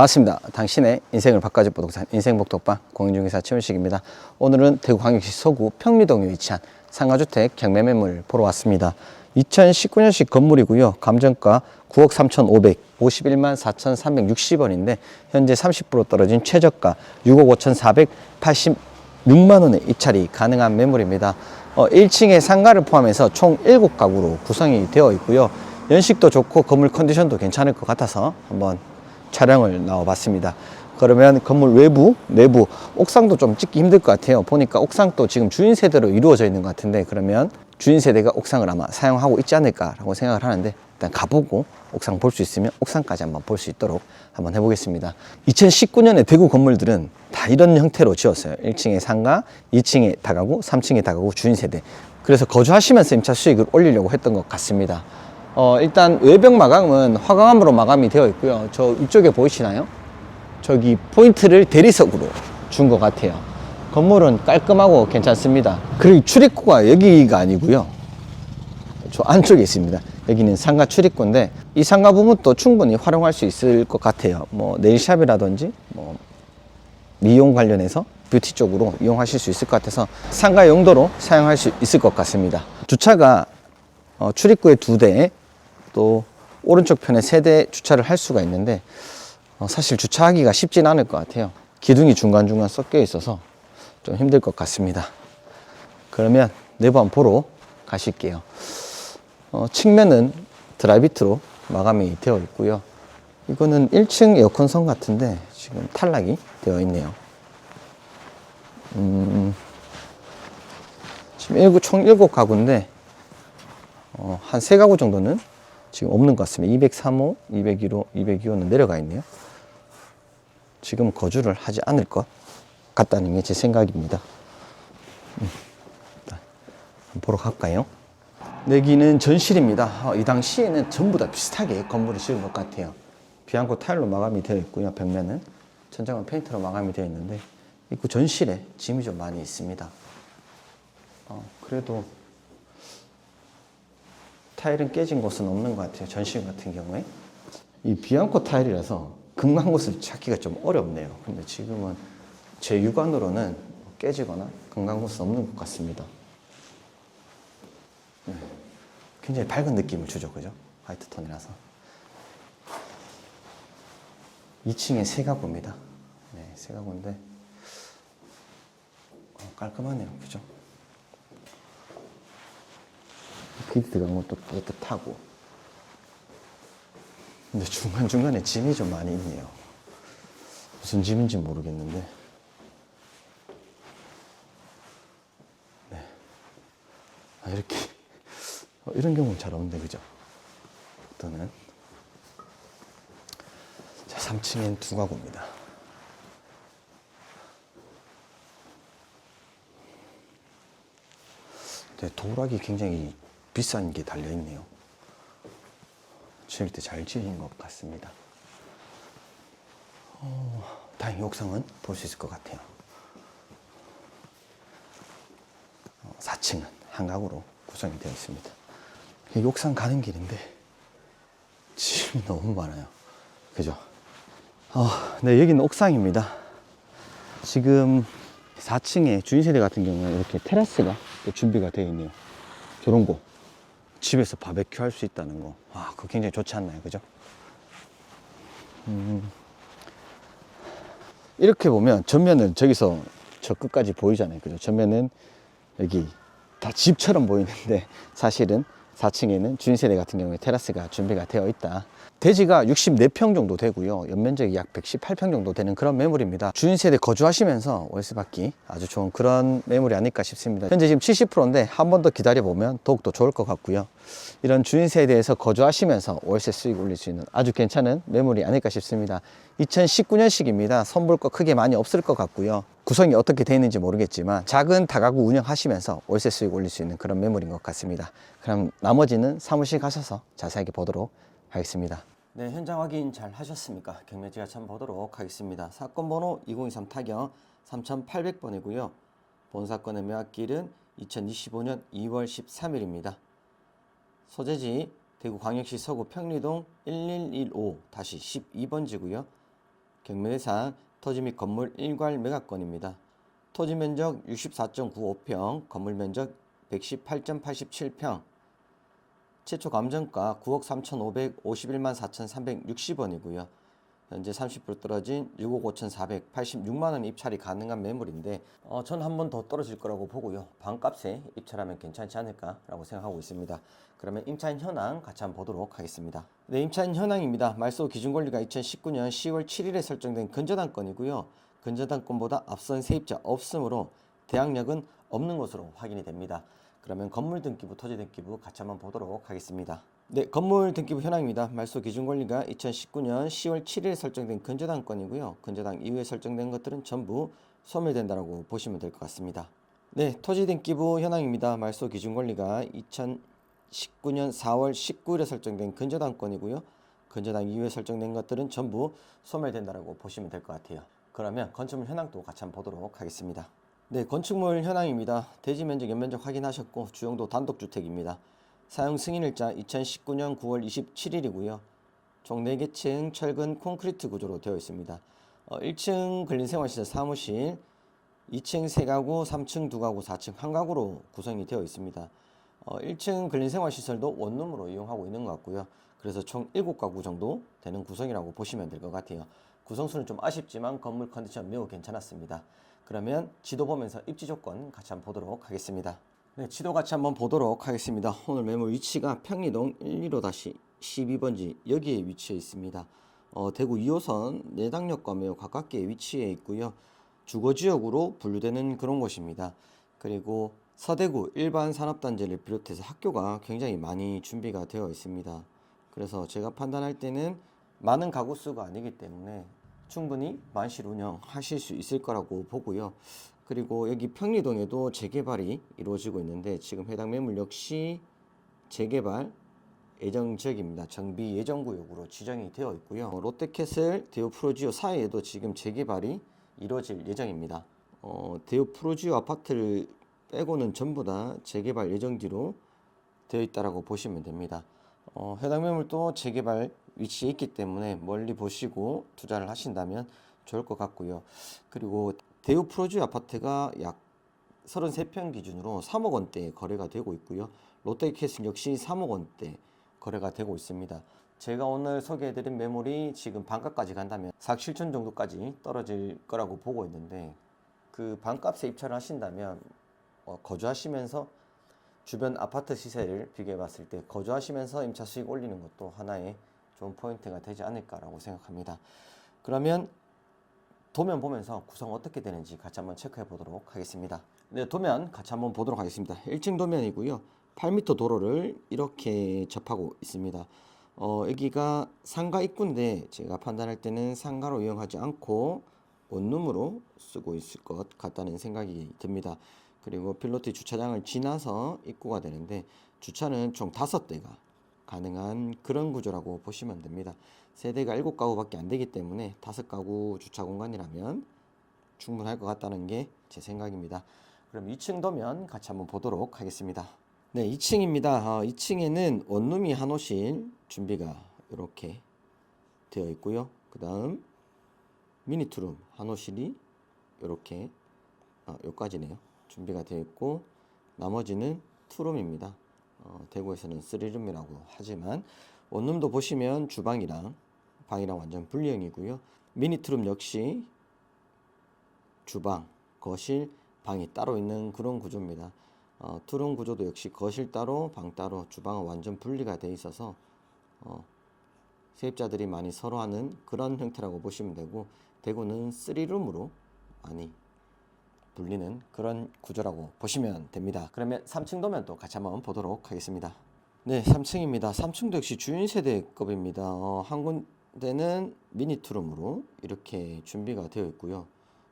반갑습니다. 당신의 인생을 바꿔줄 부동산 인생복덕방 공인중개사 최윤식입니다. 오늘은 대구광역시 서구 평리동에 위치한 상가주택 경매매물 보러 왔습니다. 2019년식 건물이고요. 감정가 9억 3,500, 51만 4,360원인데 현재 30% 떨어진 최저가 6억 5,486만 원에 입찰이 가능한 매물입니다. 어, 1층에 상가를 포함해서 총 7가구로 구성이 되어 있고요. 연식도 좋고 건물 컨디션도 괜찮을 것 같아서 한번 촬영을 나와봤습니다. 그러면 건물 외부, 내부, 옥상도 좀 찍기 힘들 것 같아요. 보니까 옥상도 지금 주인 세대로 이루어져 있는 것 같은데 그러면 주인 세대가 옥상을 아마 사용하고 있지 않을까라고 생각을 하는데 일단 가보고 옥상 볼 수 있으면 옥상까지 한번 볼 수 있도록 한번 해보겠습니다. 2019년에 대구 건물들은 다 이런 형태로 지었어요. 1층에 상가, 2층에 다가구, 3층에 다가구 주인 세대. 그래서 거주하시면서 임차 수익을 올리려고 했던 것 같습니다. 어, 일단 외벽 마감은 화강암으로 마감이 되어 있고요. 저 위쪽에 보이시나요? 저기 포인트를 대리석으로 준 것 같아요. 건물은 깔끔하고 괜찮습니다. 그리고 출입구가 여기가 아니고요. 저 안쪽에 있습니다. 여기는 상가 출입구인데 이 상가 부분도 충분히 활용할 수 있을 것 같아요. 뭐 네일샵이라든지 뭐 미용 관련해서 뷰티 쪽으로 이용하실 수 있을 것 같아서 상가 용도로 사용할 수 있을 것 같습니다. 주차가 어, 출입구에 두 대, 또 오른쪽 편에 세대 주차를 할 수가 있는데 어, 사실 주차하기가 쉽진 않을 것 같아요. 기둥이 중간중간 섞여 있어서 좀 힘들 것 같습니다. 그러면 내부 한번 보러 가실게요. 어, 측면은 드라이비트로 마감이 되어 있고요. 이거는 1층 에어컨 선 같은데 지금 탈락이 되어 있네요. 음, 지금 일곱, 총 7가구인데 어, 한세 가구 정도는 지금 없는 것 같습니다. 203호, 201호, 202호는 내려가 있네요. 지금 거주를 하지 않을 것 같다는 게 제 생각입니다. 음, 보러 갈까요? 여기는 전실입니다. 어, 이 당시에는 전부 다 비슷하게 건물을 지은 것 같아요. 비앙코 타일로 마감이 되어 있고요. 벽면은 천장은 페인트로 마감이 되어 있는데 입구 전실에 짐이 좀 많이 있습니다. 어, 그래도 타일은 깨진 곳은 없는 것 같아요. 전실 같은 경우에. 이 비앙코 타일이라서 금간 곳을 찾기가 좀 어렵네요. 근데 지금은 제 육안으로는 깨지거나 금간 곳은 없는 것 같습니다. 네. 굉장히 밝은 느낌을 주죠. 그죠? 화이트 톤이라서. 2층에 세 가구입니다. 네, 세 가구인데 어, 깔끔하네요. 그죠? 비드 들어간 것도 뿌듯하고. 근데 중간중간에 짐이 좀 많이 있네요. 무슨 짐인지 모르겠는데. 네. 아 이렇게. 어, 이런 경우는 잘 없는데 그죠? 또는. 자 3층엔 두 가구입니다. 네, 도락이 굉장히 비싼 게 달려있네요. 지을 때 잘 지은 것 같습니다. 어, 다행히 옥상은 볼 수 있을 것 같아요. 어, 4층은 한각으로 구성이 되어 있습니다. 이 옥상 가는 길인데 짐이 너무 많아요. 그죠? 어, 네, 여기는 옥상입니다. 지금 4층에 주인세대 같은 경우는 이렇게 테라스가 또 준비가 되어 있네요. 저런 거. 집에서 바베큐 할 수 있다는 거. 와, 그거 굉장히 좋지 않나요? 그죠? 음. 이렇게 보면 전면은 저기서 저 끝까지 보이잖아요. 그죠? 전면은 여기 다 집처럼 보이는데 사실은 4층에는 주인세대 같은 경우에 테라스가 준비가 되어 있다. 대지가 64평 정도 되고요. 연면적이 약 118평 정도 되는 그런 매물입니다. 주인세대 거주하시면서 월세 받기 아주 좋은 그런 매물이 아닐까 싶습니다. 현재 지금 70%인데 한 번 더 기다려보면 더욱더 좋을 것 같고요. 이런 주인세대에서 거주하시면서 월세 수익 올릴 수 있는 아주 괜찮은 매물이 아닐까 싶습니다. 2019년식입니다. 선볼 거 크게 많이 없을 것 같고요. 구성이 어떻게 되어 있는지 모르겠지만 작은 다가구 운영하시면서 월세 수익 올릴 수 있는 그런 매물인 것 같습니다. 그럼 나머지는 사무실 가셔서 자세하게 보도록 하겠습니다. 네, 현장 확인 잘 하셨습니까? 경매지가 참 보도록 하겠습니다. 사건 번호 2023 타경 3800번이고요. 본 사건의 매각길은 2025년 2월 13일입니다. 소재지 대구광역시 서구 평리동 1115-12번지고요. 경매대상 토지 및 건물 일괄 매각권입니다. 토지 면적 64.95평, 건물 면적 118.87평, 최초 감정가 9억 3,551만 4,360원이고요. 현재 30% 떨어진 6억 5,486만 원 입찰이 가능한 매물인데 어, 전 한 번 더 떨어질 거라고 보고요. 반값에 입찰하면 괜찮지 않을까라고 생각하고 있습니다. 그러면 임차인 현황 같이 한번 보도록 하겠습니다. 네, 임차인 현황입니다. 말소 기준 권리가 2019년 10월 7일에 설정된 근저당권이고요. 근저당권보다 앞선 세입자 없으므로 대항력은 없는 것으로 확인이 됩니다. 그러면 건물 등기부, 토지 등기부 같이 한번 보도록 하겠습니다. 네, 건물 등기부 현황입니다. 말소 기준 권리가 2019년 10월 7일에 설정된 근저당권이고요. 근저당 이후에 설정된 것들은 전부 소멸된다라고 보시면 될 것 같습니다. 네, 토지 등기부 현황입니다. 말소 기준 권리가 2019년 4월 19일에 설정된 근저당권이고요. 근저당 이후에 설정된 것들은 전부 소멸된다라고 보시면 될 것 같아요. 그러면 건축물 현황도 같이 한번 보도록 하겠습니다. 네, 건축물 현황입니다. 대지 면적, 연면적 확인하셨고 주용도 단독 주택입니다. 사용 승인일자 2019년 9월 27일이고요. 총 4개 층 철근 콘크리트 구조로 되어 있습니다. 어, 1층 근린생활시설 사무실, 2층 3가구, 3층 2가구, 4층 1가구로 구성이 되어 있습니다. 어, 1층 근린생활시설도 원룸으로 이용하고 있는 것 같고요. 그래서 총 7가구 정도 되는 구성이라고 보시면 될 것 같아요. 구성수는 좀 아쉽지만 건물 컨디션 매우 괜찮았습니다. 그러면 지도 보면서 입지 조건 같이 한번 보도록 하겠습니다. 네, 지도 같이 한번 보도록 하겠습니다. 오늘 매물 위치가 평리동 115-12번지 여기에 위치해 있습니다. 어, 대구 2호선 내당역과 매우 가깝게 위치해 있고요. 주거지역으로 분류되는 그런 곳입니다. 그리고 서대구 일반 산업단지를 비롯해서 학교가 굉장히 많이 준비가 되어 있습니다. 그래서 제가 판단할 때는 많은 가구 수가 아니기 때문에 충분히 만실 운영하실 수 있을 거라고 보고요. 그리고 여기 평리동에도 재개발이 이루어지고 있는데 지금 해당 매물 역시 재개발 예정 지역입니다. 정비 예정 구역으로 지정이 되어 있고요. 롯데캐슬, 데오프로지오 사이에도 지금 재개발이 이루어질 예정입니다. 어, 데오프로지오 아파트를 빼고는 전부 다 재개발 예정지로 되어 있다라고 보시면 됩니다. 어, 해당 매물도 재개발 위치에 있기 때문에 멀리 보시고 투자를 하신다면 좋을 것 같고요. 그리고 대우 프로주 아파트가 약 33평 기준으로 3억 원대 거래가 되고 있고요. 롯데캐슬 역시 3억 원대 거래가 되고 있습니다. 제가 오늘 소개해드린 매물이 지금 반값까지 간다면 4억 7천 정도까지 떨어질 거라고 보고 있는데 그 반값에 입찰을 하신다면 어, 거주하시면서 주변 아파트 시세를 비교해 봤을 때 거주하시면서 임차 수익 올리는 것도 하나의 좋은 포인트가 되지 않을까라고 생각합니다. 그러면 도면 보면서 구성 어떻게 되는지 같이 한번 체크해 보도록 하겠습니다. 네, 도면 같이 한번 보도록 하겠습니다. 1층 도면이고요. 8m 도로를 이렇게 접하고 있습니다. 어, 여기가 상가 입구인데 제가 판단할 때는 상가로 이용하지 않고 원룸으로 쓰고 있을 것 같다는 생각이 듭니다. 그리고 필로티 주차장을 지나서 입구가 되는데 주차는 총 다섯 대가 가능한 그런 구조라고 보시면 됩니다. 세대가 일곱 가구밖에 안 되기 때문에 다섯 가구 주차 공간이라면 충분할 것 같다는 게 제 생각입니다. 그럼 2층 도면 같이 한번 보도록 하겠습니다. 네, 2층입니다. 어, 2층에는 원룸이 한 호실 준비가 이렇게 되어 있고요. 그 다음 미니투룸 한 호실이 이렇게 아, 여기까지네요. 준비가 되어 있고 나머지는 투룸입니다. 어, 대구에서는 쓰리룸이라고 하지만 원룸도 보시면 주방이랑 방이랑 완전 분리형이고요. 미니투룸 역시 주방, 거실, 방이 따로 있는 그런 구조입니다. 어, 투룸 구조도 역시 거실 따로, 방 따로, 주방은 완전 분리가 되어 있어서 어, 세입자들이 많이 서로 하는 그런 형태라고 보시면 되고 대구는 쓰리룸으로 많이 불리는 그런 구조라고 보시면 됩니다. 그러면 3층 도면도 같이 한번 보도록 하겠습니다. 네, 3층입니다. 3층도 역시 주인 세대급입니다. 어, 한 군 데는 미니 투룸으로 이렇게 준비가 되어 있고요.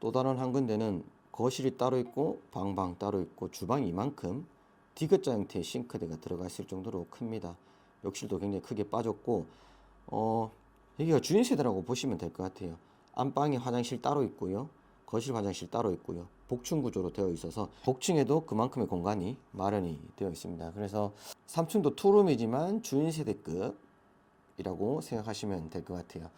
또 다른 한 군데는 거실이 따로 있고 방방 따로 있고 주방이 이만큼 디귿자 형태의 싱크대가 들어가 있을 정도로 큽니다. 욕실도 굉장히 크게 빠졌고 어, 여기가 주인 세대라고 보시면 될 것 같아요. 안방에 화장실 따로 있고요. 거실 화장실 따로 있고요. 복층 구조로 되어 있어서 복층에도 그만큼의 공간이 마련이 되어 있습니다. 그래서 3층도 투룸이지만 주인 세대급 이라고 생각하시면 될 것 같아요.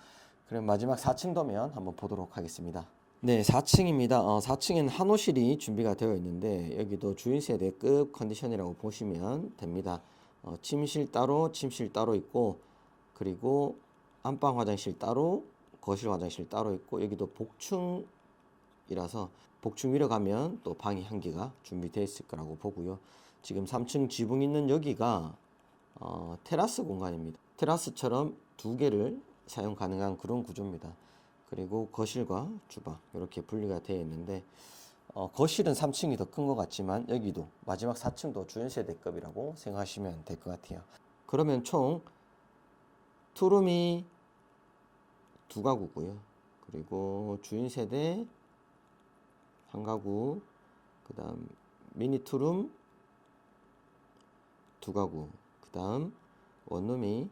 그럼 마지막 4층 도면 한번 보도록 하겠습니다. 네, 4층입니다. 어, 4층엔 한호실이 준비가 되어 있는데 여기도 주인 세대급 컨디션이라고 보시면 됩니다. 어, 침실 따로, 침실 따로 있고 그리고 안방 화장실 따로, 거실 화장실 따로 있고 여기도 복층이라서 복층 위로 가면 또 방이 한 개가 준비되어 있을 거라고 보고요. 지금 3층 지붕 있는 여기가 어, 테라스 공간입니다. 테라스처럼 두 개를 사용 가능한 그런 구조입니다. 그리고 거실과 주방 이렇게 분리가 되어 있는데 어, 거실은 3층이 더 큰 것 같지만 여기도 마지막 4층도 주연 세대급이라고 생각하시면 될 것 같아요. 그러면 총 투룸이 두 가구고요. 그리고 주인 세대 한 가구, 그다음 미니 투룸 두 가구, 그다음 원룸이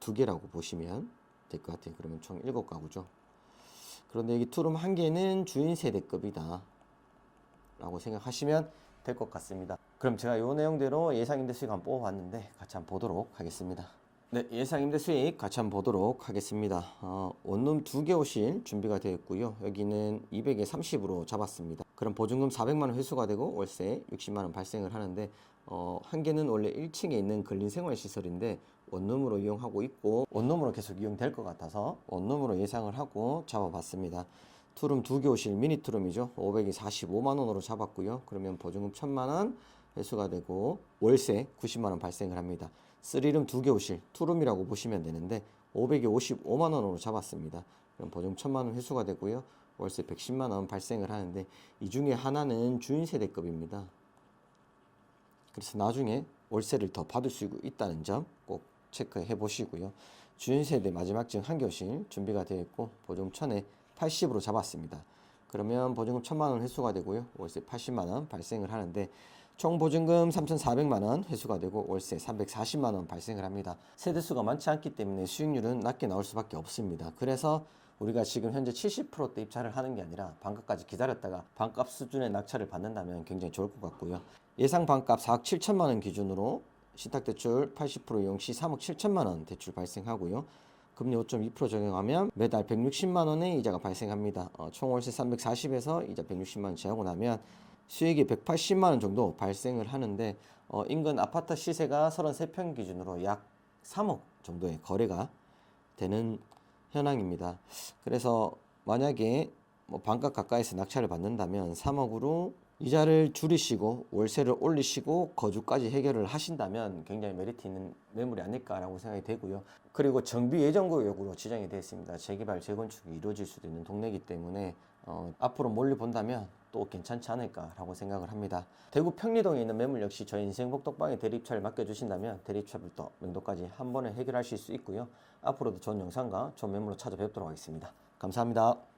두 개라고 보시면 될 것 같아요. 그러면 총 일곱 가구죠. 그런데 여기 투룸 한 개는 주인 세대급이다. 라고 생각하시면 될 것 같습니다. 그럼 제가 이 내용대로 예상 임대 수익 한번 뽑아봤는데 같이 한번 보도록 하겠습니다. 네, 예상 임대 수익 같이 한번 보도록 하겠습니다. 어, 원룸 두 개 오실 준비가 되어 있고요. 여기는 200에 30으로 잡았습니다. 그럼 보증금 400만 원 회수가 되고 월세 60만 원 발생을 하는데 어, 한 개는 원래 1층에 있는 근린 생활 시설인데 원룸으로 이용하고 있고 원룸으로 계속 이용될 것 같아서 원룸으로 예상을 하고 잡아봤습니다. 투룸 두개 오실 미니 투룸이죠. 500이 45만 원으로 잡았고요. 그러면 보증금 1000만 원 회수가 되고 월세 90만 원 발생을 합니다. 쓰리룸 두개 오실 투룸이라고 보시면 되는데 500에 55만 원으로 잡았습니다. 그럼 보증금 1000만 원 회수가 되고요. 월세 110만 원 발생을 하는데 이 중에 하나는 주인 세대급입니다. 그래서 나중에 월세를 더 받을 수 있다는 점 꼭 체크해 보시고요. 주인 세대 마지막 증 한 교실 준비가 되어 있고 보증금 1000에 80으로 잡았습니다. 그러면 보증금 1000만 원 회수가 되고요. 월세 80만 원 발생을 하는데 총 보증금 3,400만 원 회수가 되고 월세 340만 원 발생을 합니다. 세대수가 많지 않기 때문에 수익률은 낮게 나올 수밖에 없습니다. 그래서 우리가 지금 현재 70%대 입찰을 하는 게 아니라 반값까지 기다렸다가 반값 수준의 낙찰을 받는다면 굉장히 좋을 것 같고요. 예상 반값 4억 7천만 원 기준으로 신탁대출 80% 이용 시 3억 7천만 원 대출 발생하고요. 금리 5.2% 적용하면 매달 160만 원의 이자가 발생합니다. 어, 총 월세 340에서 이자 160만 원 제하고 나면 수익이 180만 원 정도 발생을 하는데 어, 인근 아파트 시세가 33평 기준으로 약 3억 정도의 거래가 되는 현황입니다. 그래서 만약에 뭐 반값 가까이서 낙찰을 받는다면 3억으로 이자를 줄이시고 월세를 올리시고 거주까지 해결을 하신다면 굉장히 메리트 있는 매물이 아닐까라고 생각이 되고요. 그리고 정비 예정구역으로 지정이 되어 있습니다. 재개발, 재건축이 이루어질 수도 있는 동네이기 때문에 어, 앞으로 멀리 본다면 또 괜찮지 않을까라고 생각을 합니다. 대구 평리동에 있는 매물 역시 저희 인생복덕방에 대리입찰을 맡겨주신다면 대리입찰부터 명도까지 한 번에 해결하실 수 있고요. 앞으로도 좋은 영상과 좋은 매물로 찾아뵙도록 하겠습니다. 감사합니다.